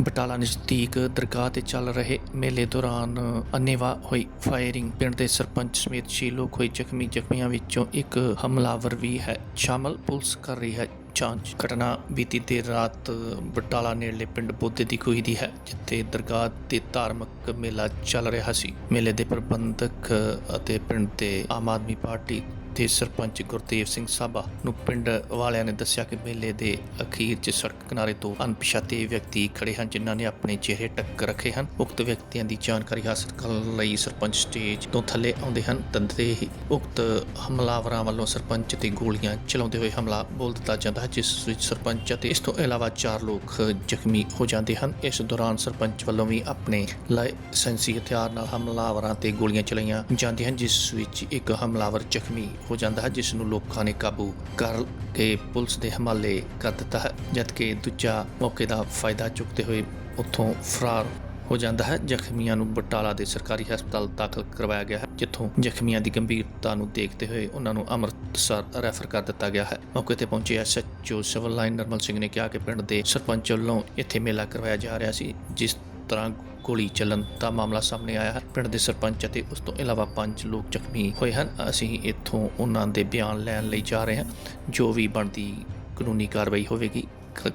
ਬਟਾਲਾ ਨਜ਼ਦੀਕ ਦਰਗਾਹ ਤੇ ਚੱਲ ਰਹੇ ਮੇਲੇ ਦੌਰਾਨ ਅੰਨੇਵਾਹ ਹੋਈ ਫਾਇਰਿੰਗ। ਪਿੰਡ ਦੇ ਸਰਪੰਚ ਸਮੇਤ ਛੇ ਲੋਕ ਹੋਏ, ਜ਼ਖਮੀ। ਜ਼ਖਮੀਆਂ ਵਿੱਚੋਂ ਇੱਕ ਹਮਲਾਵਰ ਵੀ ਹੈ। ਸ਼ਾਮਲ ਪੁਲਿਸ ਕਰ ਰਹੀ ਹੈ ਜਾਂਚ। ਘਟਨਾ ਬੀਤੀ ਦੇਰ ਰਾਤ ਬਟਾਲਾ ਨੇੜਲੇ ਪਿੰਡ ਬੋਧੇ ਦੀ ਕੋਈ ਦੀ ਹੈ, ਜਿੱਥੇ ਦਰਗਾਹ ਤੇ ਧਾਰਮਿਕ ਮੇਲਾ ਚੱਲ ਰਿਹਾ ਸੀ। ਮੇਲੇ ਦੇ ਪ੍ਰਬੰਧਕ ਅਤੇ ਪਿੰਡ ਦੇ ਆਮ ਆਦਮੀ ਪਾਰਟੀ ਤੇ ਸਰਪੰਚ ਗੁਰਦੇਵ ਸਿੰਘ ਸਾਬਾ ਨੂੰ ਪਿੰਡ ਵਾਲਿਆਂ ਨੇ ਦੱਸਿਆ ਕਿ ਮੇਲੇ ਦੇ ਅਖੀਰ 'ਚ ਸੜਕ ਕਿਨਾਰੇ ਤੋਂ ਅਣਪਛਾਤੇ ਵਿਅਕਤੀ ਖੜੇ ਹਨ, ਜਿਨ੍ਹਾਂ ਨੇ ਆਪਣੇ ਚਿਹਰੇ ਟੱਕ ਰੱਖੇ ਹਨ। ਉਕਤ ਵਿਅਕਤੀਆਂ ਦੀ ਜਾਣਕਾਰੀ ਹਾਸਲ ਕਰਨ ਲਈ ਸਰਪੰਚ ਸਟੇਜ ਤੋਂ ਥੱਲੇ ਆਉਂਦੇ ਹਨ। ਤੰਦੇ ਹੀ ਉਕਤ ਹਮਲਾਵਰਾਂ ਵੱਲੋਂ ਸਰਪੰਚ ਤੇ ਗੋਲੀਆਂ ਚਲਾਉਂਦੇ ਹੋਏ ਹਮਲਾ ਬੋਲ ਦਿੱਤਾ ਜਾਂਦਾ ਹੈ, ਜਿਸ ਵਿੱਚ ਸਰਪੰਚ ਅਤੇ ਇਸ ਤੋਂ ਇਲਾਵਾ ਚਾਰ ਲੋਕ ਜ਼ਖਮੀ ਹੋ ਜਾਂਦੇ ਹਨ। ਇਸ ਦੌਰਾਨ ਸਰਪੰਚ ਵੱਲੋਂ ਵੀ ਆਪਣੇ ਲਾਇਸੈਂਸੀ ਹਥਿਆਰ ਨਾਲ ਹਮਲਾਵਰਾਂ ਤੇ ਗੋਲੀਆਂ ਚਲਾਈਆਂ ਜਾਂਦੀਆਂ ਹਨ, ਜਿਸ ਵਿੱਚ ਇੱਕ ਹਮਲਾਵਰ ਜ਼ਖਮੀ ਹੋ ਜਾਂਦਾ ਹੈ, ਜਿਸ ਨੂੰ ਲੋਕਾਂ ਨੇ ਕਾਬੂ ਕਰ ਕੇ ਪੁਲਿਸ ਦੇ ਹਵਾਲੇ ਕਰ ਦਿੱਤਾ ਹੈ, ਜਦਕਿ ਦੂਜਾ ਮੌਕੇ ਦਾ ਫਾਇਦਾ ਚੁੱਕਦੇ ਹੋਏ ਉੱਥੋਂ ਫਰਾਰ ਹੋ ਜਾਂਦਾ ਹੈ। ਜ਼ਖਮੀਆਂ ਨੂੰ ਬਟਾਲਾ ਦੇ ਸਰਕਾਰੀ ਹਸਪਤਾਲ ਦਾਖਲ ਕਰਵਾਇਆ ਗਿਆ ਹੈ, ਜਿੱਥੋਂ ਜ਼ਖਮੀਆਂ ਦੀ ਗੰਭੀਰਤਾ ਨੂੰ ਦੇਖਦੇ ਹੋਏ ਉਹਨਾਂ ਨੂੰ ਅੰਮ੍ਰਿਤਸਰ ਰੈਫਰ ਕਰ ਦਿੱਤਾ ਗਿਆ ਹੈ। ਮੌਕੇ ਤੇ ਪਹੁੰਚੇ SHO civil line Nirmal Singh ਨੇ ਕਿਹਾ ਕਿ ਪਿੰਡ ਦੇ ਸਰਪੰਚ ਵੱਲੋਂ ਇੱਥੇ ਮੇਲਾ ਕਰਵਾਇਆ ਜਾ ਰਿਹਾ ਸੀ, ਜਿਸ ਤਰ੍ਹਾਂ ਗੋਲੀ ਚੱਲਣ ਦਾ ਮਾਮਲਾ ਸਾਹਮਣੇ ਆਇਆ ਹੈ। ਪਿੰਡ ਦੇ ਸਰਪੰਚ ਅਤੇ ਉਸ ਤੋਂ ਇਲਾਵਾ ਪੰਜ ਲੋਕ ਜ਼ਖਮੀ ਹੋਏ ਹਨ। ਅਸੀਂ ਇੱਥੋਂ ਉਹਨਾਂ ਦੇ ਬਿਆਨ ਲੈਣ ਲਈ ਜਾ ਰਹੇ ਹਾਂ। ਜੋ ਵੀ ਬਣਦੀ ਕਾਨੂੰਨੀ ਕਾਰਵਾਈ ਹੋਵੇਗੀ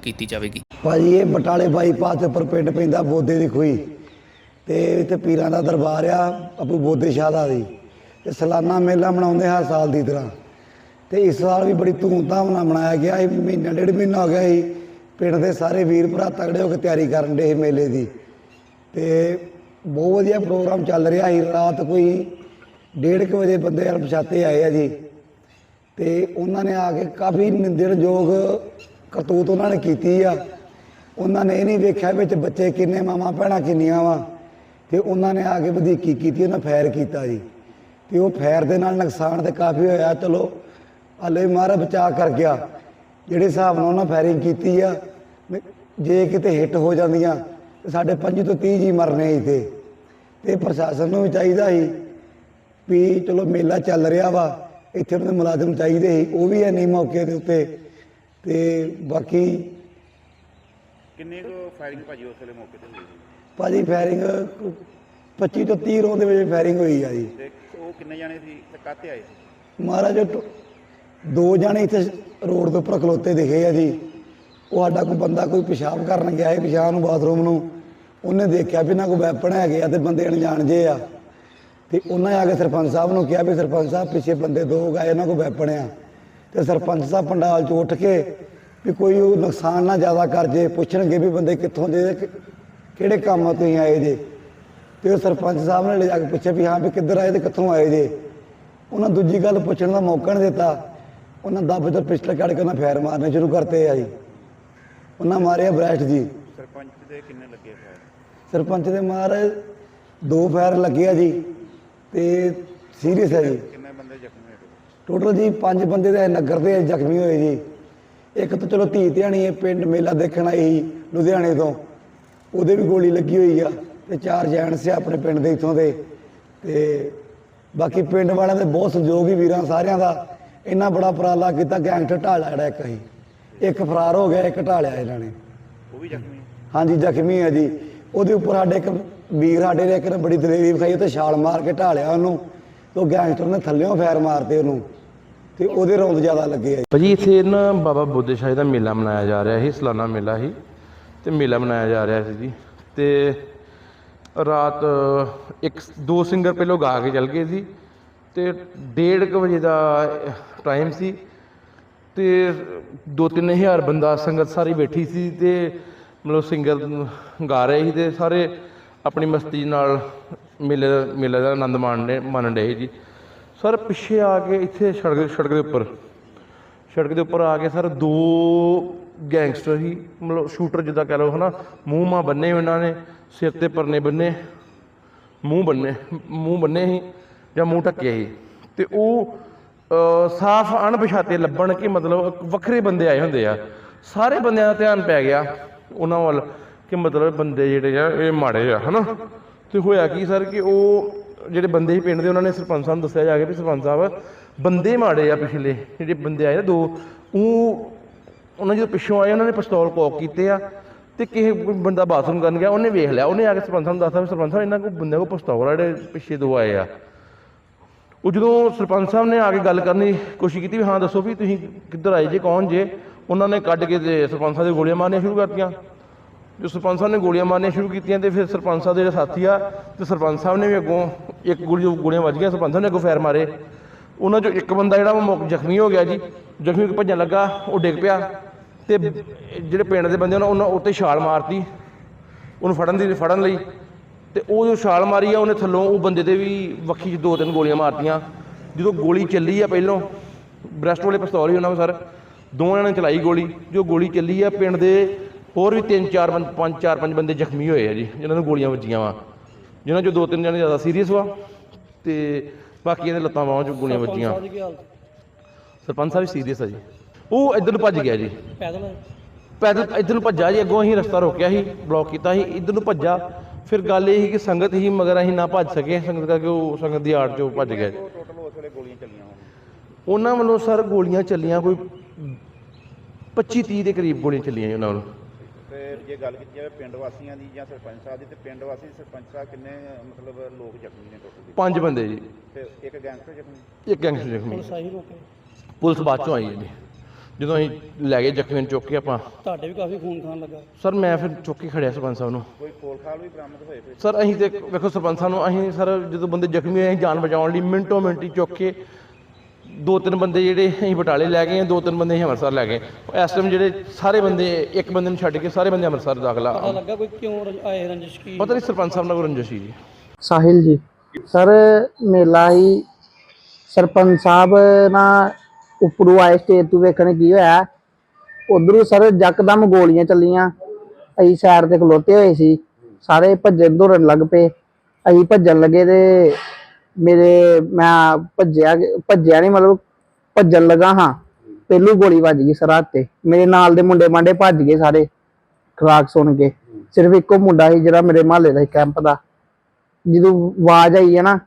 ਕੀਤੀ ਜਾਵੇਗੀ। ਭਾਜੀ, ਇਹ ਬਟਾਲੇ ਬਾਈਪਾਸ ਦੇ ਉੱਪਰ ਪਿੰਡ ਪੈਂਦਾ ਬੋਦੇ ਦੀ ਖੂਈ ਤੇ ਇੱਥੇ ਪੀਰਾਂ ਦਾ ਦਰਬਾਰ ਆ, ਅਬੂ ਬੋਦੇ ਸ਼ਾਹ ਦਾ ਦੀ ਤੇ ਸਾਲਾਨਾ ਮੇਲਾ ਮਨਾਉਂਦੇ ਹਰ ਸਾਲ ਦੀ ਤਰ੍ਹਾਂ। ਤੇ ਇਸ ਸਾਲ ਵੀ ਬੜੀ ਧੂਮਧਾਮ ਨਾਲ ਮਨਾਇਆ ਗਿਆ। ਇਹ ਮਹੀਨਾ, ਡੇਢ ਮਹੀਨਾ ਹੋ ਗਿਆ ਸੀ। ਪਿੰਡ ਦੇ ਸਾਰੇ ਵੀਰ ਭਰਾ ਤਗੜੇ ਹੋ ਕੇ ਤਿਆਰੀ ਕਰਨ ਦੇ ਮੇਲੇ ਦੀ। ਤੇ ਬਹੁਤ ਵਧੀਆ ਪ੍ਰੋਗਰਾਮ ਚੱਲ ਰਿਹਾ ਸੀ। ਰਾਤ ਕੋਈ ਡੇਢ ਕੁ ਵਜੇ ਬੰਦੇ ਅਣਪਛਾਤੇ ਆਏ ਆ ਜੀ। ਤੇ ਉਹਨਾਂ ਨੇ ਆ ਕੇ ਕਾਫੀ ਨਿੰਦਣਯੋਗ ਕਰਤੂਤ ਉਹਨਾਂ ਨੇ ਕੀਤੀ ਆ। ਉਹਨਾਂ ਨੇ ਇਹ ਨਹੀਂ ਵੇਖਿਆ ਵਿੱਚ ਬੱਚੇ ਕਿੰਨੇ, ਮਾਵਾਂ, ਭੈਣਾਂ ਕਿੰਨੀਆਂ ਵਾ। ਤੇ ਉਹਨਾਂ ਨੇ ਆ ਕੇ ਵਧੀਕੀ ਕੀਤੀ, ਉਹਨਾਂ ਫੈਰ ਕੀਤਾ ਜੀ। ਤੇ ਉਹ ਫੈਰ ਦੇ ਨਾਲ ਨੁਕਸਾਨ ਤੇ ਕਾਫੀ ਹੋਇਆ। ਚਲੋ, ਹਲੇ ਮਾਰਾ ਬਚਾ ਕਰ ਗਿਆ। ਜਿਹੜੇ ਹਿਸਾਬ ਨਾਲ ਉਹਨਾਂ ਫਾਇਰਿੰਗ ਕੀਤੀ ਆ ਜੇ ਕਿਤੇ ਹਿੱਟ ਹੋ ਜਾਂਦੀਆਂ ਤੇ ਸਾਡੇ 25 ਤੋਂ 30 ਜੀ ਮਰਨੇ ਸੀ ਤੇ ਤੇ ਪ੍ਰਸ਼ਾਸਨ ਨੂੰ ਵੀ ਚਾਹੀਦਾ ਸੀ ਵੀ ਚਲੋ ਮੇਲਾ ਚੱਲ ਰਿਹਾ ਵਾ ਇੱਥੇ ਉਹਨਾਂ ਦੇ ਮੁਲਾਜ਼ਮ ਚਾਹੀਦੇ ਸੀ ਉਹ ਵੀ ਹੈ ਨਹੀਂ ਮੌਕੇ ਦੇ ਉੱਤੇ। ਤੇ ਬਾਕੀ ਕਿੰਨੇ ਕੁ ਫਾਇਰਿੰਗ ਭਾਜੀ ਉਸ ਵੇਲੇ ਮੌਕੇ ਤੇ ਹੋਈ ਸੀ? ਭਾਜੀ ਫਾਇਰਿੰਗ 25 ਤੋਂ 30 ਰੋਂ ਦੇ ਵਿੱਚ ਫਾਇਰਿੰਗ ਹੋਈ ਆ ਜੀ। ਤੇ ਉਹ ਕਿੰਨੇ ਜਾਣੇ ਸੀ ਤੇ ਕਾਤੇ ਆਏ ਸੀ? ਮਹਾਰਾਜ ਦੋ ਜਾਣੇ ਇੱਥੇ ਰੋਡ ਦੇ ਉੱਪਰ ਖਲੋਤੇ ਦਿਖੇ ਆ ਜੀ। ਉਹ ਸਾਡਾ ਕੋਈ ਬੰਦਾ ਕੋਈ ਪਿਸ਼ਾਬ ਕਰਨ ਗਿਆ ਹੈ ਪਿਸ਼ਾਬ ਨੂੰ ਬਾਥਰੂਮ ਨੂੰ, ਉਹਨੇ ਦੇਖਿਆ ਵੀ ਨਾ ਕੋਈ ਵੈਪਨ ਹੈਗੇ ਆ ਤੇ ਬੰਦੇ ਅਣਜਾਣ ਜੇ ਆ। ਤੇ ਉਹਨਾਂ ਆ ਕੇ ਸਰਪੰਚ ਸਾਹਿਬ ਨੂੰ ਕਿਹਾ ਵੀ ਸਰਪੰਚ ਸਾਹਿਬ, ਪਿੱਛੇ ਬੰਦੇ ਦੋ ਗਏ, ਇਹਨਾਂ ਕੋਲ ਵੈਪਨ ਆ। ਤੇ ਸਰਪੰਚ ਸਾਹਿਬ ਪੰਡਾਲ ਚ ਉੱਠ ਕੇ ਵੀ ਕੋਈ ਉਹ ਨੁਕਸਾਨ ਨਾ ਜ਼ਿਆਦਾ ਕਰ ਜੇ, ਪੁੱਛਣਗੇ ਵੀ ਬੰਦੇ ਕਿੱਥੋਂ ਦੇ ਕਿਹੜੇ ਕੰਮ ਆ ਤੁਸੀਂ ਆਏ ਜੇ। ਤੇ ਉਹ ਸਰਪੰਚ ਸਾਹਿਬ ਨੇ ਲੈ ਜਾ ਕੇ ਪੁੱਛਿਆ ਵੀ ਹਾਂ ਵੀ ਕਿੱਧਰ ਆਏ ਤੇ ਕਿੱਥੋਂ ਆਏ ਜੇ। ਉਹਨਾਂ ਦੂਜੀ ਗੱਲ ਪੁੱਛਣ ਦਾ ਮੌਕਾ ਨਹੀਂ ਦਿੱਤਾ। ਉਹਨਾਂ ਦੱਬ ਤੇ ਪਿਸਟਲ ਕੱਢ ਕੇ ਉਹਨਾਂ ਫੈਰ ਮਾਰਨੇ ਸ਼ੁਰੂ ਕਰਤੇ ਆ ਜੀ। ਉਹਨਾਂ ਮਾਰਿਆ ਬ੍ਰੈਸਟ ਜੀ। ਸਰਪੰਚ ਦੇ ਕਿੰਨੇ ਲੱਗੇ ਫਾਇਰ? ਸਰਪੰਚ ਦੇ ਮਾਰ ਦੋ ਫਾਇਰ ਲੱਗੇ ਆ ਜੀ ਤੇ ਸੀਰੀਅਸ ਹੈ ਜੀ। ਕਿੰਨੇ ਬੰਦੇ ਜ਼ਖਮੀ ਹੋਏ? ਟੋਟਲ ਜੀ ਪੰਜ ਬੰਦੇ ਦੇ ਨਗਰ ਦੇ ਜ਼ਖਮੀ ਹੋਏ ਜੀ। ਇੱਕ ਤਾਂ ਚਲੋ ਧੀ ਧਿਆਣੀ ਇਹ ਪਿੰਡ ਮੇਲਾ ਦੇਖਣ ਆਈ ਸੀ ਲੁਧਿਆਣੇ ਤੋਂ। ਉਹਦੇ ਵੀ ਗੋਲੀ ਲੱਗੀ ਹੋਈ ਆ ਤੇ ਚਾਰ ਜੈਂਟਸ ਆ ਆਪਣੇ ਪਿੰਡ ਦੇ ਇਥੋਂ ਦੇ। ਤੇ ਬਾਕੀ ਪਿੰਡ ਵਾਲਿਆਂ ਦੇ ਬਹੁਤ ਸਹਿਯੋਗ ਹੀ ਵੀਰਾਂ ਸਾਰਿਆਂ ਦਾ। ਇੰਨਾ ਬੜਾ ਉਪਰਾਲਾ ਕੀਤਾ ਗੈਂਗਸਟਰ ਢਾਲਿਆ ਜਿਹੜਾ ਇੱਕ ਹੀ ਇੱਕ ਫਰਾਰ ਹੋ ਗਿਆ ਇੱਕ ਢਾਲਿਆ ਇਹਨਾਂ ਨੇ। ਉਹ ਵੀ ਜ਼ਖਮੀ ਹਾਂਜੀ ਜ਼ਖਮੀ ਹੈ ਜੀ। ਉਹਦੇ ਉੱਪਰ ਸਾਡੇ ਇੱਕ ਵੀਰ ਸਾਡੇ ਨੇ ਇੱਕ ਨੇ ਬੜੀ ਦਲੇਰੀ ਵਿਖਾਈ ਤੇ ਛਾਲ ਮਾਰ ਕੇ ਢਾਲਿਆ ਉਹਨੂੰ। ਤੇ ਉਹ ਗੈਂਗਸਟਰ ਨੇ ਥੱਲੇੋਂ ਫਾਇਰ ਮਾਰਤੇ ਉਹਨੂੰ। ਤੇ ਉਹਦੇ ਰੌਂਦ ਜ਼ਿਆਦਾ ਲੱਗੇ ਆ ਭਾਜੀ ਇੱਥੇ ਨਾ ਬਾਬਾ ਬੁੱਧ ਸ਼ਾਹੀ ਦਾ ਮੇਲਾ ਮਨਾਇਆ ਜਾ ਰਿਹਾ ਸੀ ਸਾਲਾਨਾ ਮੇਲਾ ਸੀ। ਤੇ ਮੇਲਾ ਮਨਾਇਆ ਜਾ ਰਿਹਾ ਸੀ ਜੀ। ਤੇ ਰਾਤ ਇੱਕ ਦੋ ਸਿੰਗਰ ਪਹਿਲੋਂ ਗਾ ਕੇ ਚੱਲ ਗਏ ਸੀ। ਤੇ 1:30 ਵਜੇ ਦਾ ਟਾਈਮ ਸੀ। ਤੇ 2-3000 ਬੰਦਾ ਸੰਗਤ ਸਾਰੀ ਬੈਠੀ ਸੀ ਤੇ ਮਤਲਬ ਸਿੰਗਰ ਗਾ ਰਹੇ ਸੀ ਤੇ ਸਾਰੇ ਆਪਣੀ ਮਸਤੀ ਨਾਲ ਮੇਲੇ ਦਾ ਮੇਲੇ ਦਾ ਆਨੰਦ ਮਾਣਨੇ ਮਾਣਨ ਰਹੇ ਜੀ ਸਰ, ਪਿੱਛੇ ਆ ਕੇ ਇੱਥੇ ਸੜਕ ਸੜਕ ਦੇ ਉੱਪਰ, ਸੜਕ ਦੇ ਉੱਪਰ ਆ ਕੇ ਸਰ ਦੋ ਗੈਂਗਸਟਰ ਹੀ ਮਤਲਬ ਸ਼ੂਟਰ ਜਿੱਦਾਂ ਕਹ ਲਓ ਹਨਾ, ਮੂੰਹ ਮਾ ਬੰਨੇ ਉਹਨਾਂ ਨੇ, ਸਿਰ ਤੇ ਪਰਨੇ ਬੰਨੇ, ਮੂੰਹ ਬੰਨੇ ਮੂੰਹ ਬੰਨੇ ਸੀ ਜਾਂ ਮੂੰਹ ਢੱਕਿਆ ਸੀ। ਤੇ ਉਹ ਸਾਫ਼ ਅਣਪਛਾਤੇ ਲੱਭਣ ਕਿ ਮਤਲਬ, ਵੱਖਰੇ ਬੰਦੇ ਆਏ ਹੁੰਦੇ ਆ। ਸਾਰੇ ਬੰਦਿਆਂ ਦਾ ਧਿਆਨ ਪੈ ਗਿਆ, ਉਹਨਾਂ ਵੱਲ ਕਿ ਮਤਲਬ ਬੰਦੇ ਜਿਹੜੇ ਆ, ਇਹ ਮਾੜੇ ਆ, ਹਨਾ? ਤੇ ਹੋਇਆ ਕੀ ਸਰ ਕਿ ਉਹ ਜਿਹੜੇ ਬੰਦੇ ਸੀ ਪਿੰਡ ਦੇ, ਉਹਨਾਂ ਨੇ ਸਰਪੰਚ ਸਾਹਿਬ ਨੂੰ ਦੱਸਿਆ ਜਾ ਕੇ ਵੀ ਸਰਪੰਚ ਸਾਹਿਬ, ਬੰਦੇ ਮਾੜੇ ਆ ਪਿਛਲੇ, ਜਿਹੜੇ ਬੰਦੇ ਆਏ ਨਾ ਦੋ। ਉਹ, ਉਹਨਾਂ ਜਦੋਂ ਪਿੱਛੋਂ ਆਏ, ਉਹਨਾਂ ਨੇ ਪਿਸਤੌਲ ਕੌਕ ਕੀਤੇ ਆ, ਤੇ ਕਿਸੇ ਬੰਦਾ ਬਾਥਰੂਮ ਕਰਨ ਗਿਆ, ਉਹਨੇ ਵੇਖ ਲਿਆ, ਉਹਨੇ ਆ ਕੇ ਸਰਪੰਚ ਸਾਹਿਬ ਨੂੰ ਦੱਸਤਾ ਵੀ ਸਰਪੰਚ ਸਾਹਿਬ, ਇਹਨਾਂ ਕੋਲ ਬੰਦੇ ਕੋਲ ਪਿਸਤੌਲ ਆ, ਜਿਹੜੇ ਪਿੱਛੇ ਦੋ ਆਏ ਆ। ਉਹ ਜਦੋਂ ਸਰਪੰਚ ਸਾਹਿਬ ਨੇ ਆ ਕੇ ਗੱਲ ਕਰਨ ਦੀ ਕੋਸ਼ਿਸ਼ ਕੀਤੀ ਵੀ ਹਾਂ ਦੱਸੋ ਵੀ ਤੁਸੀਂ ਕਿੱਧਰ ਆਏ, ਜੇ ਕੌਣ ਜੇ, ਉਹਨਾਂ ਨੇ ਕੱਢ ਕੇ ਤੇ ਸਰਪੰਚ ਸਾਹਿਬ ਦੇ ਗੋਲੀਆਂ ਮਾਰਨੀਆਂ ਸ਼ੁਰੂ ਕਰਤੀਆਂ। ਜੋ ਸਰਪੰਚ ਸਾਹਿਬ ਨੇ ਗੋਲੀਆਂ ਮਾਰਨੀਆਂ ਸ਼ੁਰੂ ਕੀਤੀਆਂ ਤੇ ਫਿਰ ਸਰਪੰਚ ਸਾਹਿਬ ਦੇ ਜਿਹੜੇ ਸਾਥੀ ਆ, ਤੇ ਸਰਪੰਚ ਸਾਹਿਬ ਨੇ ਵੀ ਅੱਗੋਂ ਇੱਕ ਗੋਲੀ ਗੋਲੀਆਂ ਵੱਜ ਗਈਆਂ, ਸਰਪੰਚ ਸਾਹਿਬ ਨੇ ਅੱਗੋਂ ਫਾਇਰ ਮਾਰੇ। ਉਹਨਾਂ ਚੋਂ ਇੱਕ ਬੰਦਾ ਜਿਹੜਾ ਉਹ ਜ਼ਖਮੀ ਹੋ ਗਿਆ ਜੀ, ਜ਼ਖਮੀ ਹੋ ਭੱਜਣ ਲੱਗਾ, ਉਹ ਡਿੱਗ ਪਿਆ। ਤੇ ਜਿਹੜੇ ਪਿੰਡ ਦੇ ਬੰਦੇ ਉਹਨਾਂ ਉਹਨਾਂ ਉੱਤੇ ਛਾਲ ਮਾਰਤੀ, ਉਹਨੂੰ ਫੜਨ ਦੀ, ਫੜਨ ਲਈ। ਤੇ ਉਹ ਜੋ ਛਾਲ ਮਾਰੀ ਆ ਉਹਨੇ ਥੱਲੋਂ ਉਹ ਬੰਦੇ ਤੇ ਵੀ ਵੱਖੀ 'ਚ ਦੋ ਤਿੰਨ ਗੋਲੀਆਂ ਮਾਰਤੀਆਂ। ਜਦੋਂ ਗੋਲੀ ਚੱਲੀ ਆ ਪਹਿਲੋਂ ਬ੍ਰੈਸਟ ਵਾਲੇ ਪਿਸਤੌਲ ਹੀ ਉਹਨਾਂ ਕੋਲ ਸਰ। ਦੋਵਾਂ ਨੇ ਚਲਾਈ ਗੋਲੀ। ਜੋ ਗੋਲੀ ਚੱਲੀ ਆ ਪਿੰਡ ਦੇ ਹੋਰ ਵੀ ਤਿੰਨ ਚਾਰ ਬੰਦ ਪੰਜ ਚਾਰ ਪੰਜ ਬੰਦੇ ਜ਼ਖਮੀ ਹੋਏ ਆ ਜੀ ਜਿਨ੍ਹਾਂ ਨੂੰ ਗੋਲੀਆਂ ਵੱਜੀਆਂ ਵਾ। ਜਿਨ੍ਹਾਂ ਚੋਂ ਦੋ ਤਿੰਨ ਜਣੇ ਜ਼ਿਆਦਾ ਸੀਰੀਅਸ ਵਾ ਤੇ ਬਾਕੀਆਂ ਦੇ ਲੱਤਾਂ ਬਾਹਾਂ 'ਚ ਗੋਲੀਆਂ ਵੱਜੀਆਂ। ਸਰਪੰਚ ਸਾਹਿਬ ਸੀਰੀਅਸ ਆ ਜੀ। ਉਹ ਇੱਧਰ ਨੂੰ ਭੱਜ ਗਿਆ ਜੀ। ਪੈਦਲ? ਪੈਦਲ ਇੱਧਰ ਨੂੰ ਭੱਜਾ ਜੀ ਅੱਗੋਂ ਅਸੀਂ ਰਸਤਾ ਰੋਕਿਆ ਸੀ ਬਲੌਕ ਕੀਤਾ ਸੀ ਇੱਧਰ ਨੂੰ ਭੱਜਾ ਫਿਰ ਗੱਲ ਇਹ ਸੀ ਕਿ ਸੰਗਤ ਹੀ ਮਗਰ ਅਸੀਂ ਨਾ ਭੱਜ ਸਕੇ ਸੰਗਤ ਕਰਕੇ ਉਹ ਸੰਗਤ ਦੀ ਆੜ 'ਚੋਂ ਭੱਜ ਗਿਆ ਜੀ। ਟੋਟਲ ਉਸ ਵੇਲੇ ਗੋਲੀਆਂ ਚੱਲੀਆਂ ਹੋਣ। ਉਹਨਾਂ ਵੱਲੋਂ ਸਰ ਗੋਲੀਆਂ ਚੱਲੀਆਂ ਕੋਈ 25 30 ਦੇ ਕਰੀਬ ਗੋਲੀਆਂ ਚੱਲੀਆਂ ਜੀ ਉਹਨਾਂ ਵੱਲੋਂ। ਤੇ ਜੇ ਗੱਲ ਕੀਤੀ ਜਾਵੇ ਪਿੰਡ ਵਾਸੀਆਂ ਦੀ ਜਾਂ ਸਰਪੰਚ ਸਾਹਿਬ ਦੀ ਤੇ ਪਿੰਡ ਵਾਸੀ ਸਰਪੰਚ ਸਾਹਿਬ ਕਿੰਨੇ ਮਤਲਬ ਲੋਕ ਜ਼ਖਮੀ ਨੇ ਟੋਟਲ ਪੰਜ ਬੰਦੇ ਜੀ। ਤੇ ਇੱਕ ਗੈਂਗਸਟਰ ਜ਼ਖਮੀ? ਇੱਕ ਗੈਂਗਸਟਰ ਜ਼ਖਮੀ ਸਹੀ ਰੋਕੇ। ਪੁਲਿਸ ਬਾਅਦ ਚੋਂ ਆਈ ਹੈ ਜੀ। ਜਦੋਂ ਅਸੀਂ ਲੈ ਗਏ ਜ਼ਖਮੀ ਨੂੰ ਚੁੱਕ ਕੇ ਆਪਾਂ। ਤੁਹਾਡੇ ਵੀ ਕਾਫੀ ਖੂਨ ਖਾਨ ਲੱਗਾ। ਸਰ ਮੈਂ ਫਿਰ ਚੁੱਕ ਕੇ ਖੜਿਆ ਸਰਪੰਚ ਸਾਹਿਬ ਨੂੰ। ਕੋਈ ਖੋਲ ਖਾਲ ਵੀ ਬਰਾਮਦ ਹੋਏ ਫਿਰ? ਸਰ ਅਸੀਂ ਤੇ ਵੇਖੋ ਸਰਪੰਚ ਸਾਹਿਬ ਨੂੰ ਅਸੀਂ ਸਰ ਜਦੋਂ ਬੰਦੇ ਜ਼ਖਮੀ ਹੋਏ ਅਸੀਂ ਜਾਨ ਬਚਾਉਣ ਲਈ ਮਿੰਟੋ ਮਿੰਟੀ ਚੁੱਕ ਕੇ ਦੋ ਤਿੰਨ ਬੰਦੇ ਜਿਹੜੇ ਅਸੀਂ ਬਟਾਲੇ ਲੈ ਗਏ ਦੋ ਤਿੰਨ ਬੰਦੇ ਅਸੀਂ ਅੰਮ੍ਰਿਤਸਰ ਲੈ ਗਏ। ਇਸ ਟਾਈਮ ਜਿਹੜੇ ਸਾਰੇ ਬੰਦੇ ਇੱਕ ਬੰਦੇ ਨੂੰ ਛੱਡ ਕੇ ਸਾਰੇ ਬੰਦੇ ਅੰਮ੍ਰਿਤਸਰ ਦਾਖਲਾ ਪਤਾ ਲੱਗਾ ਕੋਈ ਕਿਉਂ ਰੰਜ- ਆਏ ਰੰਜਿਸ਼ ਕੀ? ਪਤਾ ਨਹੀਂ ਸਰਪੰਚ ਸਾਹਿਬ ਨਾਲ ਕੋਈ ਰੰਜਿਸ਼ ਸੀ ਜੀ ਸਾਹਿਲ ਜੀ ਸਰ ਮੇਲਾ ਹੀ ਸਰਪੰਚ ਸਾਹਿਬ ਨਾ ਉੱਪਰੋਂ ਆਏ ਸਟੇਜ ਤੋਂ ਵੇਖਣ ਕੀ ਹੋਇਆ। ਉਧਰੋਂ ਸਰ ਯਕਦਮ ਗੋਲੀਆਂ ਚੱਲੀਆਂ। ਅਸੀਂ ਸਾਈਡ ਤੇ ਖਲੋਤੇ ਹੋਏ ਸੀ। ਸਾਰੇ ਭੱਜਣ ਦੌੜਨ ਲੱਗ ਪਏ। ਅਸੀਂ ਭੱਜਣ ਲੱਗੇ ਤੇ ਮੇਰੇ ਮੈਂ ਭੱਜਿਆ ਭੱਜਿਆ ਨਹੀਂ ਮਤਲਬ ਭੱਜਣ ਲੱਗਾ ਹਾਂ। ਪਹਿਲੂ ਗੋਲੀ ਵੱਜ ਗਈ ਸਰ ਹੱਥ ਤੇ। ਮੇਰੇ ਨਾਲ ਦੇ ਮੁੰਡੇ ਮਾਂਡੇ ਭੱਜ ਗਏ ਸਾਰੇ। ਖਰਾਕ ਸੁਣ ਕੇ। ਸਿਰਫ ਇੱਕੋ ਮੁੰਡਾ ਸੀ ਜਿਹੜਾ ਮੇਰੇ ਮਹੱਲੇ ਦਾ ਸੀ ਕੈਂਪ ਦਾ। ਜਦੋਂ ਆਵਾਜ਼ ਆਈ ਹੈ ਨਾ,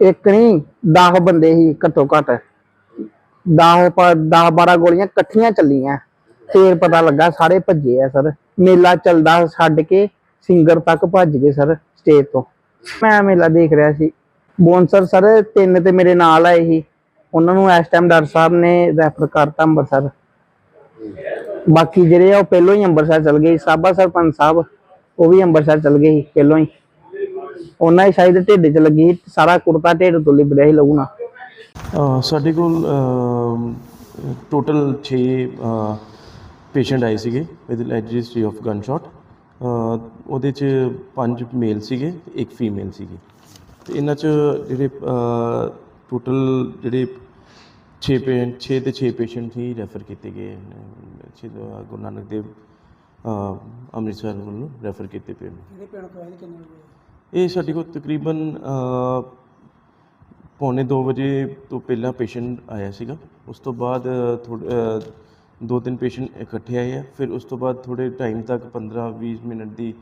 ਇੱਕ ਨਹੀਂ 10 ਬੰਦੇ ਸੀ ਘੱਟੋ ਘੱਟ। 10 10 12 ਗੋਲੀਆਂ ਇਕੱਠੀਆਂ ਚੱਲੀਆਂ। ਫੇਰ ਪਤਾ ਲੱਗਾ ਸਾਰੇ ਭੱਜੇ ਆ ਸਰ। ਮੇਲਾ ਚੱਲਦਾ ਛੱਡ ਕੇ ਸਿੰਗਰ ਤੱਕ ਭੱਜ ਗਏ ਸਰ ਸਟੇਜ ਤੋਂ। ਮੈਂ ਮੇਲਾ ਦੇਖ ਰਿਹਾ ਸੀ। ਬੌਂਸਰ ਸਰ ਤਿੰਨ ਤੇ ਮੇਰੇ ਨਾਲ ਆਏ ਸੀ। ਉਹਨਾਂ ਨੂੰ ਇਸ ਟਾਈਮ ਡਾਕਟਰ ਸਾਹਿਬ ਨੇ ਰੈਫਰ ਕਰਤਾ ਅੰਮ੍ਰਿਤਸਰ ਬਾਕੀ ਜਿਹੜੇ ਆ ਉਹ ਪਹਿਲੋਂ ਹੀ ਅੰਮ੍ਰਿਤਸਰ ਚਲ ਗਏ ਸੀ। ਸਾਬਾ ਸਰਪੰਚ ਸਾਹਿਬ ਉਹ ਵੀ ਅੰਮ੍ਰਿਤਸਰ ਚਲ ਗਏ ਸੀ ਪਹਿਲੋਂ ਹੀ। ਉਹਨਾਂ ਹੀ ਸ਼ਾਇਦ ਢਿੱਡ 'ਚ ਲੱਗੀ ਸੀ, ਸਾਰਾ ਕੁੜਤਾ ਢਿੱਡ ਤੋਂ ਲਿਬੜਿਆ ਸੀ ਲਹੂ ਨਾਲ। ਸਾਡੇ ਕੋਲ ਟੋਟਲ 6 ਪੇਸ਼ੈਂਟ ਆਏ ਸੀਗੇ with registry of gun shot ਉਹਦੇ ਚ ਪੰਜ ਮੇਲ ਸੀਗੇ ਇੱਕ ਫੀਮੇਲ ਸੀਗੀ। ਤੇ ਇਹਨਾਂ ਚ ਜਿਹੜੇ ਟੋਟਲ ਜਿਹੜੇ 6 ਪੇਸ਼ੈਂਟ 6 ਤੇ 6 ਪੇਸ਼ੈਂਟ ਹੀ ਰੈਫਰ ਕੀਤੇ ਗਏ ਗੁਰੂ ਨਾਨਕ ਦੇਵ ਅੰਮ੍ਰਿਤਸਰ ਵੱਲੋਂ ਰੈਫਰ ਕੀਤੇ ਪਏ ਨੇ। ਇਹ ਸਾਡੇ ਕੋਲ ਤਕਰੀਬਨ ਪੌਣੇ 2 ਵਜੇ ਤੋਂ ਪਹਿਲਾਂ ਪੇਸ਼ੈਂਟ ਆਇਆ ਸੀਗਾ। ਉਸ ਤੋਂ ਬਾਅਦ ਥੋੜੇ ਦੋ ਤਿੰਨ ਪੇਸ਼ੈਂਟ ਇਕੱਠੇ ਆਏ ਆ। ਫਿਰ ਉਸ ਤੋਂ ਬਾਅਦ ਥੋੜੇ ਟਾਈਮ ਤੱਕ 15 20 ਮਿੰਟ ਦੀ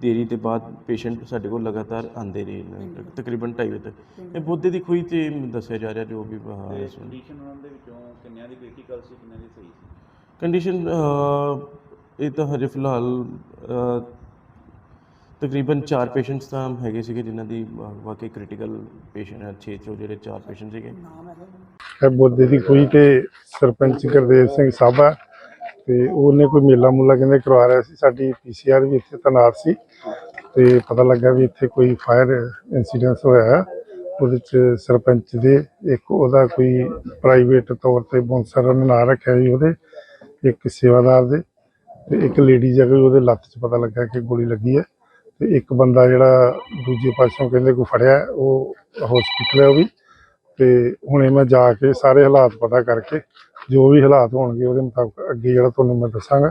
ਦੇਰੀ ਦੇ ਬਾਅਦ ਪੇਸ਼ੈਂਟ ਸਾਡੇ ਕੋਲ ਲਗਾਤਾਰ ਆਉਂਦੇ ਰਹੇ ਨੇ ਤਕਰੀਬਨ 2:30 ਵਜੇ ਤੱਕ। ਇਹ ਬੋਧੇ ਦੀ ਖੂਹੀ ਤੇ ਦੱਸਿਆ ਜਾ ਰਿਹਾ ਜੋ ਵੀ ਕੰਡੀਸ਼ਨ ਉਹਨਾਂ ਦੇ ਵਿੱਚੋਂ ਕਿੰਨਿਆਂ ਦੀ ਕ੍ਰਿਟੀਕਲ ਸੀ ਕਿੰਨਿਆਂ ਦੀ ਸਹੀ ਸੀ? ਕੰਡੀਸ਼ਨ ਇਹ ਤਾਂ ਹਜੇ ਫਿਲਹਾਲ ਤਕਰੀਬਨ 4 ਪੇਸ਼ੈਂਟਸ ਤਾਂ ਹੈਗੇ ਸੀਗੇ ਜਿਨ੍ਹਾਂ ਦੀ ਵਾ- ਵਾਕਈ ਕ੍ਰਿਟੀਕਲ ਪੇਸ਼ੈਂਟ 6 ਚੋਂ ਜਿਹੜੇ 4 ਪੇਸ਼ੈਂਟ ਸੀਗੇ। ਹੈ ਬੋਦੇ ਦੀ ਖੂਹੀ ਤੇ ਸਰਪੰਚ ਗੁਰਦੇਵ ਸਿੰਘ ਸਾਬਾ ਤੇ ਉਹਨੇ ਕੋਈ ਮੇਲਾ ਮੂਲਾ ਕਹਿੰਦੇ ਕਰਵਾ ਰਿਹਾ ਸੀ। ਸਾਡੀ ਪੀਸੀਆਰ ਵੀ ਇੱਥੇ ਤੈਨਾਤ ਸੀ ਤੇ ਪਤਾ ਲੱਗਾ ਵੀ ਇੱਥੇ ਕੋਈ ਫਾਇਰ ਇਨਸੀਡੈਂਟ ਹੋਇਆ ਉਹਦੇ ਚ ਸਰਪੰਚ ਦੇ ਇੱਕ ਉਹਦਾ ਕੋਈ ਪ੍ਰਾਈਵੇਟ ਤੌਰ ਤੇ ਬੌਂਸਰ ਨੇ ਨਾਂ ਰੱਖਿਆ ਜੀ ਉਹਦੇ, ਇੱਕ ਸੇਵਾਦਾਰ ਦੇ ਤੇ ਇੱਕ ਲੇਡੀ ਜਗ੍ਹਾ ਉਹਦੇ ਲੱਤ 'ਚ ਪਤਾ ਲੱਗਾ ਕਿ ਗੋਲੀ ਲੱਗੀ ਹੈ। ਤੇ ਇੱਕ ਬੰਦਾ ਜਿਹੜਾ ਦੂਜੇ ਪਾਸੋਂ ਕਹਿੰਦੇ ਕੋਈ ਫੜਿਆ, ਉਹ ਹਸਪੀਟਲ ਹੈ ਉਹ ਵੀ। ਤੇ ਹੁਣੇ ਮੈਂ ਜਾ ਕੇ ਸਾਰੇ ਹਾਲਾਤ ਪਤਾ ਕਰਕੇ, ਜੋ ਵੀ ਹਾਲਾਤ ਹੋਣਗੇ ਉਹਦੇ ਮੁਤਾਬਕ ਅੱਗੇ ਜਿਹੜਾ ਤੁਹਾਨੂੰ ਮੈਂ ਦੱਸਾਂਗਾ।